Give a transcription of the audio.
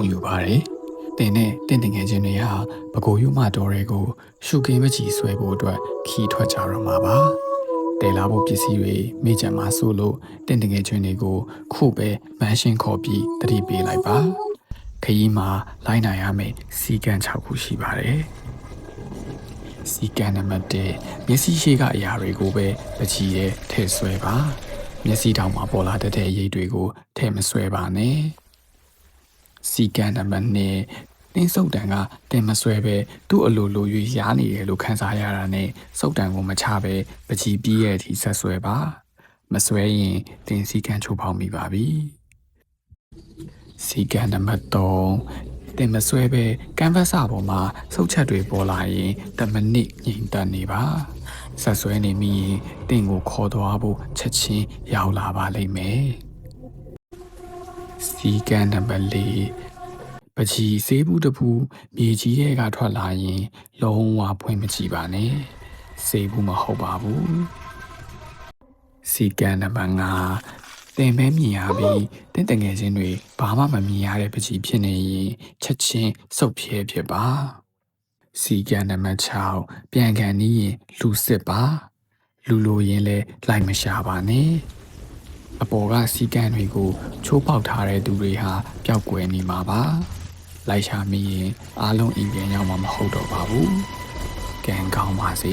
ဂုဏ်ယူပါတယ်တင်နဲ့တင့်တင်ငယ်ချင်းတွေဟာပကိုယူမတော်တွေကိုရှုကင်းမကြီးဆွဲဖို့အတွက်ခီးထွက်ကြတော့မှာပါတဲလာဖို့ပစ္စည်းတွေမိကြမှာဆိုလို့တင့်တင်ငယ်ချင်းတွေကိုခုပဲမန်းရှင်းခေါ်ပြီးတတိပေးလိုက်ပါခရီးမှာလိုက်နိုင်ရမယ့်စီကံ6ခုရှိပါတယ်စီကံနံပါတ်1မျက်စိရှိကအရာတွေကိုပဲပချီရဲထည့်ဆွဲပါမျက်စိတောင်မှာပေါ်လာတတ်တဲ့အရေးတွေကိုထည့်မဆွဲပါနဲ့ စီကံနံပါတ်2တင်းစုပ်တန်ကတင်မဆွဲပဲသူ့အလိုလို၍ရားနေတယ်လို့ခံစားရတာနဲ့စုပ်တန်ကိုမချပဲပချီပြီးရဲ့အထိဆက်ဆွဲပါ မဆွဲရင်တင်စီကံချိုးဖောက်မိပါပြီစီကံနံပါတ်3တင်မဆွဲပဲကန်ဗတ်စာပေါ်မှာစုပ်ချက်တွေပေါ်လာရင်တမနစ်ငြိမ်သက်နေပါဆက်ဆွဲနေမိရင်တင်ကိုခေါ်သွားဖို့ချက်ချင်းရောက်လာပါလိမ့်မယ် စီကံနံပါတ်၄ပကြီးဆေးဘူးတစ်ဖူးမြေကြီးရဲ့ကထွက်လာရင် လုံးဝဖွင့်မကြည့်ပါနဲ့ဆေးဘူးမဟုတ်ပါဘူးစီကံနံပါတ်5တင်မဲမြင်ရပြီးတင်တငယ်ချင်းတွေဘာမှမမြင်ရတဲ့ပကြီးဖြစ်နေရင်ချက်ချင်းစုပ်ဖြဲဖြစ်ပါစီကံနံပါတ်6ပြန်ကန်နီးရင်လူစစ်ပါ လူလိုရင်လဲလိုက်မရှာပါနဲ့ အပေါ်ကစီကံတွေကိုချိုးပေါက်ထားတဲ့သူတွေဟာပျောက်ကွယ်နေမှာပါလိုက်ရှာမိရင်အားလုံးအိမ်ပြန်ရောက်မှာမဟုတ်တော့ပါဘူးကံကောင်းပါစေ